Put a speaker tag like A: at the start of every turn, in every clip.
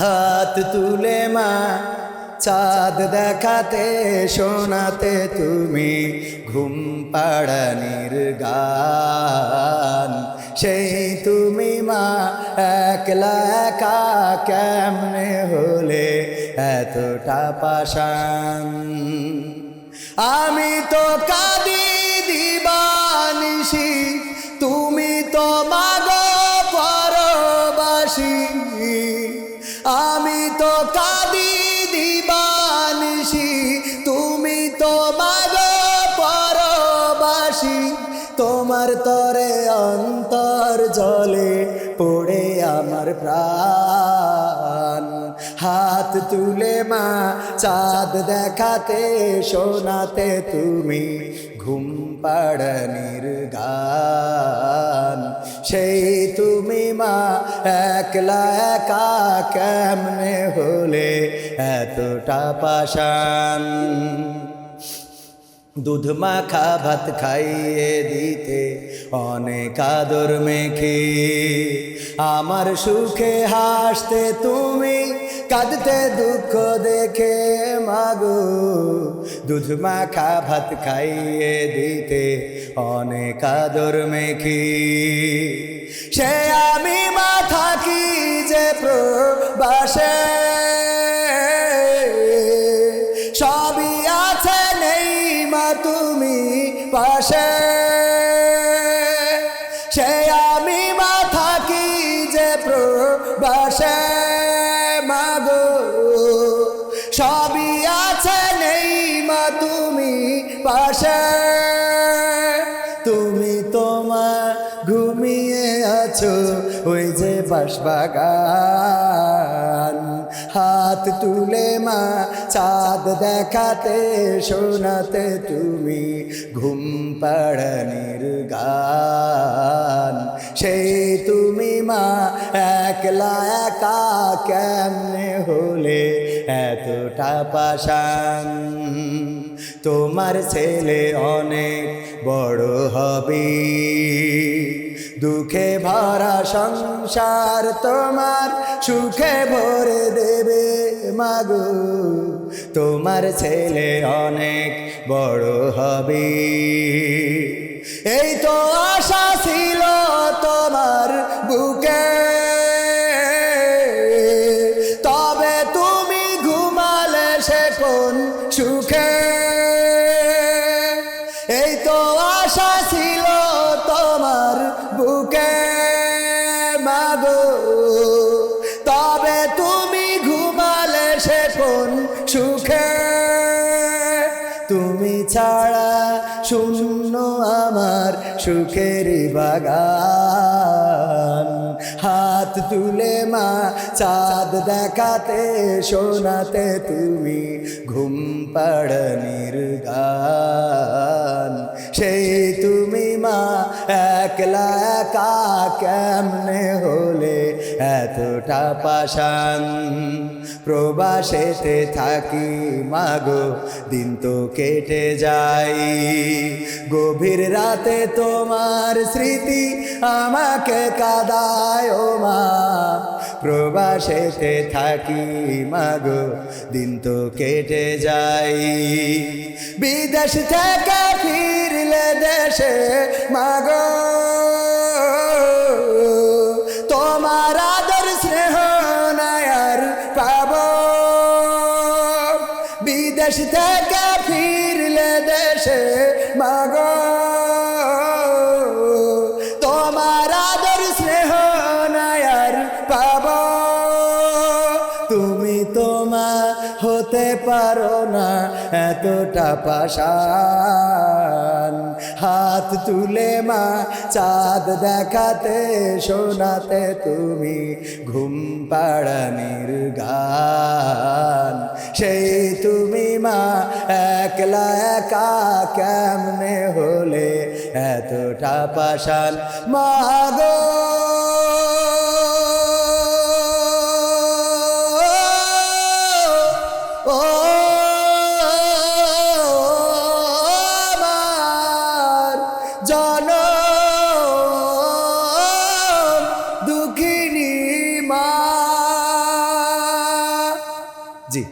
A: হাত তুলে মা, চাঁদ দেখাতে, শোনাতে তুমি ঘুম পাড়ানির গান সেই তুমি মা, একলা একা কেমনে হলে এতটা পাশান আমি তো কাঁদি দিবানিসি তুমি তো মাগো পরবাসী। তো কাঁদি দিবানিসি, তুমি তো মাগো পরবাসী। তোমার তরে অন্তর জলে পড়ে আমার প্রাণ। হাত তুলে মা, চাঁদ দেখাতে, শোনাতে তুমি ঘুম পাড়ানির গান সেই তুমি মা, একলা একা কেমনে হলে এতটা পাশান দুধ মাখা, ভাত খাইয়ে দিতে অনেক আদর মেখে। আমার সুখে হাসতে তুমি কাঁদতে দুঃখ দেখে মাগো। দুধ মাখা ভাত খাইয়ে দিতে অনেক আদর মেখে। সে আমি মা থাকি যে প্রবাসে। সবই আছে নেই মা তুমি পাশে। সে আমি মা থাকি যে প্রবাসে। মাগো, সবই আছে নেই মা তুমি পাশে। তুমি তোমার ঘুমিয়ে আছো ওই যে বাসবাগান হাত তুলে মা, চাঁদ দেখাতে, শোনাতে তুমি ঘুম পাড়ানির গান। সেই তুমি মা একলা একা কেমনে হলে? এতটা পাশান তোমার ছেলে অনেক বড় হবে। দুঃখে ভরা সংসার তোমার সুখে ভরে দেবে মাগু। তোমার ছেলে অনেক বড় হবে। এই তো আশা ছিল তোমার আশা ছিল তোমার বুকে, মাগো। তবে তুমি ঘুমালে সে কোন সুখে। তুমি ছাড়া শূন্য আমার সুখের বাগান। হাত তুলে মা, চাঁদ দেখাতে, শোনাতে তুমি ঘুম পাড়ানির গান সেই তুমি মা, একলা একা কেমনে হলে? এতটা পাশান প্রবাসেতে থাকি মাগো দিন তো কেটে যাই গভীর রাতে তোমার স্মৃতি আমাকে কাদায় ও মা। প্রবাসেতে থাকি, মাগো, দিন তো কেটে যাই বিদেশ থেকে ফিরলে দেশে, মাগো, তোমার আদর, স্নেহ নায়ার পাব। বিদেশ থেকে ফিরলে দেশে, মাগো হতে পারো না, এতটা পাশান হাত তুলে মা, চাঁদ দেখাতে শোনাতে তুমি ঘুম পাড়ানির গান সেই তুমি মা, একলা একা কেমনে হলে এতটা পাশান মাগো ও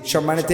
A: সম্মানিত